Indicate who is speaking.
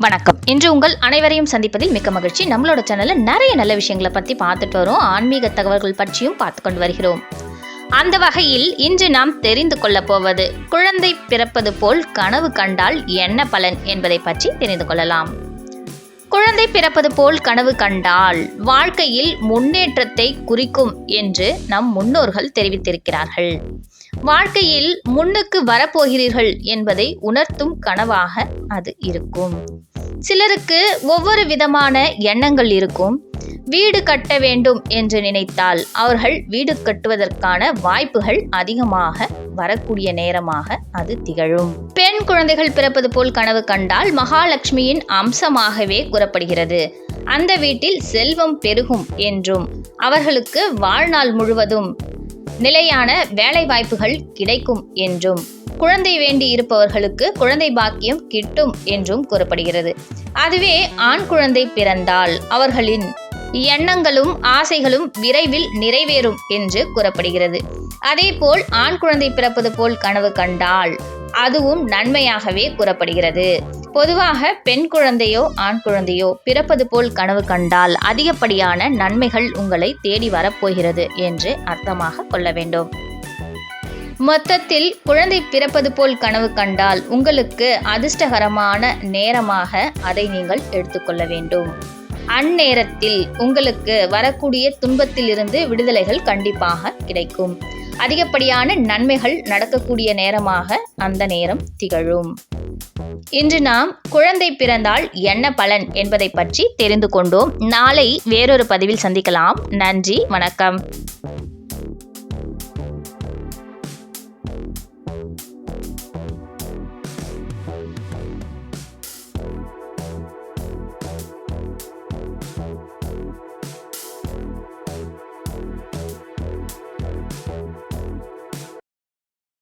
Speaker 1: வணக்கம். இன்று உங்கள் அனைவரையும் சந்திப்பதில் மிக்க மகிழ்ச்சி. நம்மளோட சேனல்ல நிறைய நல்ல விஷயங்களை பத்தி பார்த்துட்டு வரோம். ஆன்மீக தகவல்கள் பற்றியும் பார்த்து கொண்டு வருகிறோம். அந்த வகையில் இன்று நாம் தெரிந்து கொள்ளப் போவது குழந்தை பிறப்பது போல் கனவு கண்டால் என்ன பலன் என்பதை பற்றி தெரிந்து கொள்ளலாம். குழந்தை பிறப்பது போல் கனவு கண்டால் வாழ்க்கையில் முன்னேற்றத்தை குறிக்கும் என்று நம் முன்னோர்கள் தெரிவித்திருக்கிறார்கள். வாழ்க்கையில் முன்னுக்கு வரப்போகிறீர்கள் என்பதை உணர்த்தும் கனவாக அது இருக்கும். சிலருக்கு ஒவ்வொரு விதமான எண்ணங்கள் இருக்கும். வீடு கட்ட வேண்டும் என்று நினைத்தால் அவர்கள் வீடு கட்டுவதற்கான வாய்ப்புகள் அதிகமாக வரக்கூடிய நேரமாக அது திகழும். பெண் குழந்தைகள் பிறப்பது போல் கனவு கண்டால் மகாலட்சுமியின் அம்சமாகவே கூறப்படுகிறது. அந்த வீட்டில் செல்வம் பெருகும் என்றும் அவர்களுக்கு வாழ்நாள் முழுவதும் நிலையான வேலை வாய்ப்புகள் கிடைக்கும் என்றும். குழந்தை வேண்டி இருப்பவர்களுக்கு குழந்தை பாக்கியம் கிட்டும் என்றும் கூறப்படுகிறது. அதுவே ஆண் குழந்தை பிறந்தால் அவர்களின் எண்ணங்களும் ஆசைகளும் விரைவில் நிறைவேறும் என்று கூறப்படுகிறது. அதேபோல் ஆண் குழந்தை பிறப்பது போல் கனவு கண்டால் அதுவும் நன்மையாகவே கூறப்படுகிறது. பொதுவாக பெண் குழந்தையோ ஆண் குழந்தையோ பிறப்பது போல் கனவு கண்டால் அதிகப்படியான நன்மைகள் உங்களை தேடி வரப்போகிறது என்று அர்த்தமாக கொள்ள வேண்டும். மொத்தத்தில் குழந்தை பிறப்பது போல் கனவு கண்டால் உங்களுக்கு அதிர்ஷ்டகரமான நேரமாக அதை நீங்கள் எடுத்துக்கொள்ள வேண்டும். அந்நேரத்தில் உங்களுக்கு வரக்கூடிய துன்பத்திலிருந்து விடுதலைகள் கண்டிப்பாக கிடைக்கும். அதிகப்படியான நன்மைகள் நடக்கக்கூடிய நேரமாக அந்த நேரம் திகழும். இன்று நாம் குழந்தை பிறந்தால் என்ன பலன் என்பதை பற்றி தெரிந்து கொண்டோம். நாளை வேறொரு பதிவில் சந்திக்கலாம். நன்றி வணக்கம்.